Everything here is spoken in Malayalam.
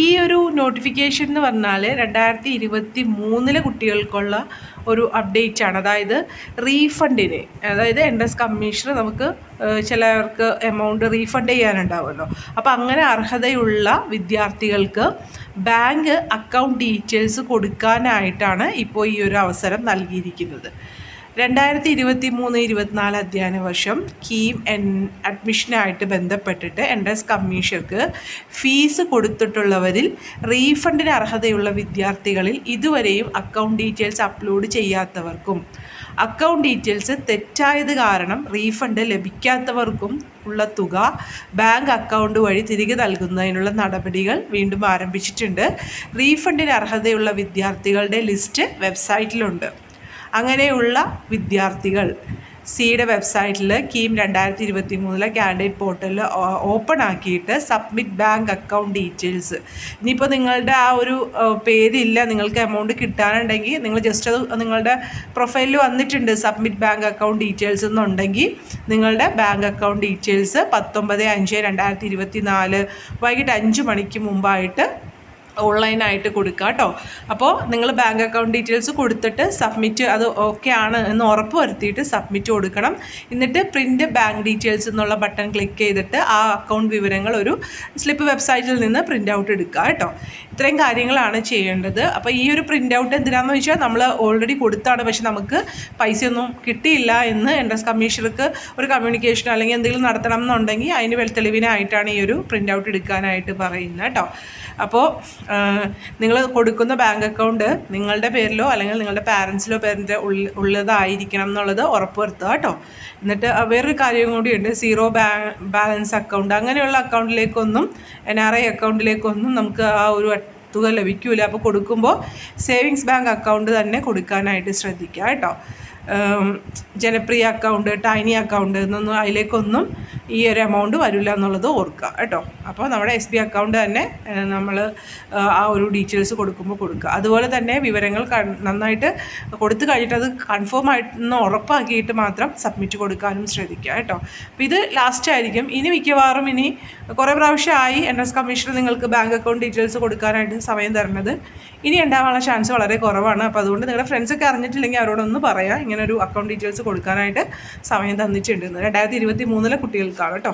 ഈ ഒരു നോട്ടിഫിക്കേഷൻ എന്ന് പറഞ്ഞാൽ രണ്ടായിരത്തി ഇരുപത്തി മൂന്നിലെ കുട്ടികൾക്കുള്ള ഒരു അപ്ഡേറ്റ് ആണ്. അതായത് റീഫണ്ടിന് അതായത് എൻട്രൻസ് കമ്മീഷണർ നമുക്ക് ചിലവർക്ക് എമൗണ്ട് റീഫണ്ട് ചെയ്യാനുണ്ടാവുമല്ലോ. അപ്പോൾ അങ്ങനെ അർഹതയുള്ള വിദ്യാർത്ഥികൾക്ക് ബാങ്ക് അക്കൗണ്ട് ഡീറ്റെയിൽസ് കൊടുക്കാനായിട്ടാണ് ഇപ്പോൾ ഈ ഒരു അവസരം നൽകിയിരിക്കുന്നത്. രണ്ടായിരത്തി ഇരുപത്തി മൂന്ന് ഇരുപത്തിനാല് അധ്യയന വർഷം കീം എൻ അഡ്മിഷനായിട്ട് ബന്ധപ്പെട്ടിട്ട് എൻട്രൻസ് കമ്മീഷർക്ക് ഫീസ് കൊടുത്തിട്ടുള്ളവരിൽ റീഫണ്ടിന് അർഹതയുള്ള വിദ്യാർത്ഥികളിൽ ഇതുവരെയും അക്കൗണ്ട് ഡീറ്റെയിൽസ് അപ്ലോഡ് ചെയ്യാത്തവർക്കും അക്കൗണ്ട് ഡീറ്റെയിൽസ് തെറ്റായത് കാരണം റീഫണ്ട് ലഭിക്കാത്തവർക്കും ഉള്ള തുക ബാങ്ക് അക്കൗണ്ട് വഴി തിരികെ നൽകുന്നതിനുള്ള നടപടികൾ വീണ്ടും ആരംഭിച്ചിട്ടുണ്ട്. റീഫണ്ടിന് അർഹതയുള്ള വിദ്യാർത്ഥികളുടെ ലിസ്റ്റ് വെബ്സൈറ്റിലുണ്ട്. അങ്ങനെയുള്ള വിദ്യാർത്ഥികൾ. സിയുടെ വെബ്സൈറ്റിൽ കീം രണ്ടായിരത്തി ഇരുപത്തി മൂന്നിലെ കാൻഡിഡേറ്റ് പോർട്ടലിൽ ഓപ്പൺ ആക്കിയിട്ട് സബ്മിറ്റ് ബാങ്ക് അക്കൗണ്ട് ഡീറ്റെയിൽസ്. ഇനിയിപ്പോൾ നിങ്ങളുടെ ആ ഒരു പേര് പേരില്ല നിങ്ങൾക്ക് എമൗണ്ട് കിട്ടാനുണ്ടെങ്കിൽ നിങ്ങൾ ജസ്റ്റ് അത് നിങ്ങളുടെ പ്രൊഫൈലിൽ വന്നിട്ടുണ്ട് സബ്മിറ്റ് ബാങ്ക് അക്കൗണ്ട് ഡീറ്റെയിൽസ് എന്നുണ്ടെങ്കിൽ നിങ്ങളുടെ ബാങ്ക് അക്കൗണ്ട് ഡീറ്റെയിൽസ് പത്തൊമ്പത് അഞ്ച് രണ്ടായിരത്തി ഇരുപത്തി നാല് വൈകിട്ട് അഞ്ച് മണിക്ക് മുമ്പായിട്ട് ഓൺലൈനായിട്ട് കൊടുക്കുക കേട്ടോ അപ്പോൾ നിങ്ങൾ ബാങ്ക് അക്കൗണ്ട് ഡീറ്റെയിൽസ് കൊടുത്തിട്ട് സബ്മിറ്റ് അത് ഓക്കെ ആണ് എന്ന് ഉറപ്പ് വരുത്തിയിട്ട് സബ്മിറ്റ് കൊടുക്കണം. എന്നിട്ട് പ്രിന്റ് ബാങ്ക് ഡീറ്റെയിൽസ് എന്നുള്ള ബട്ടൺ ക്ലിക്ക് ചെയ്തിട്ട് ആ അക്കൗണ്ട് വിവരങ്ങൾ ഒരു സ്ലിപ്പ് വെബ്സൈറ്റിൽ നിന്ന് പ്രിന്റ് ഔട്ട് എടുക്കുക കേട്ടോ ഇത്രയും കാര്യങ്ങളാണ് ചെയ്യേണ്ടത്. അപ്പോൾ ഈ ഒരു പ്രിന്റ് ഔട്ട് എന്തിനാണെന്ന് വെച്ചാൽ നമ്മൾ ഓൾറെഡി കൊടുത്താണ്. പക്ഷെ നമുക്ക് പൈസയൊന്നും കിട്ടിയില്ല എന്ന് എൻട്രൻസ് കമ്മീഷണർക്ക് ഒരു കമ്മ്യൂണിക്കേഷൻ അല്ലെങ്കിൽ എന്തെങ്കിലും നടത്തണം എന്നുണ്ടെങ്കിൽ അതിന് തെളിവിനായിട്ടാണ് ഈ ഒരു പ്രിന്റ് ഔട്ട് എടുക്കാനായിട്ട് പറയുന്നത് കേട്ടോ അപ്പോൾ നിങ്ങൾ കൊടുക്കുന്ന ബാങ്ക് അക്കൗണ്ട് നിങ്ങളുടെ പേരിലോ അല്ലെങ്കിൽ നിങ്ങളുടെ പാരൻസിലോ പേരിന്റെ ഉള്ള ഉള്ളതായിരിക്കണം എന്നുള്ളത് ഉറപ്പ് വരുത്തുക കേട്ടോ. എന്നിട്ട് വേറൊരു കാര്യം കൂടിയുണ്ട്. Zero balance account. അങ്ങനെയുള്ള അക്കൗണ്ടിലേക്കൊന്നും എൻ ആർ ഐ അക്കൗണ്ടിലേക്കൊന്നും നമുക്ക് ആ ഒരു തുക ലഭിക്കില്ല അപ്പോൾ കൊടുക്കുമ്പോൾ സേവിങ്സ് ബാങ്ക് അക്കൗണ്ട് തന്നെ കൊടുക്കാനായിട്ട് ശ്രദ്ധിക്കുക കേട്ടോ. ജനപ്രിയ അക്കൗണ്ട് ടൈനി അക്കൗണ്ട് എന്നൊന്നും അതിലേക്കൊന്നും ഈ ഒരു എമൗണ്ട് വരില്ല എന്നുള്ളത് ഓർക്കുക കേട്ടോ. അപ്പോൾ നമ്മുടെ എസ് ബി അക്കൗണ്ട് തന്നെ നമ്മൾ ആ ഒരു ഡീറ്റെയിൽസ് കൊടുക്കുമ്പോൾ കൊടുക്കുക. അതുപോലെ തന്നെ വിവരങ്ങൾ നന്നായിട്ട് കൊടുത്തു കഴിഞ്ഞിട്ട് അത് കൺഫേം ആയിട്ടൊന്ന് ഉറപ്പാക്കിയിട്ട് മാത്രം സബ്മിറ്റ് കൊടുക്കാനും ശ്രദ്ധിക്കുക കേട്ടോ. അപ്പോൾ ഇത് ലാസ്റ്റ് ആയിരിക്കും. ഇനി മിക്കവാറും ഇനി കുറേ പ്രാവശ്യമായി എൻ എസ് കമ്മീഷൻ നിങ്ങൾക്ക് ബാങ്ക് അക്കൗണ്ട് ഡീറ്റെയിൽസ് കൊടുക്കാനായിട്ട് സമയം തരുന്നത്. ഇനി ഉണ്ടാവാനുള്ള ചാൻസ് വളരെ കുറവാണ്. അപ്പോൾ അതുകൊണ്ട് നിങ്ങളുടെ ഫ്രണ്ട്സൊക്കെ അറിഞ്ഞിട്ടില്ലെങ്കിൽ അവരോടൊന്ന് പറയാം. ഇങ്ങനെ ഒരു അക്കൗണ്ട് ഡീറ്റെയിൽസ് കൊടുക്കാനായിട്ട് സമയം തന്നിട്ടുണ്ട്. രണ്ടായിരത്തി ഇരുപത്തി മൂന്നിലെ കാണാം കേട്ടോ?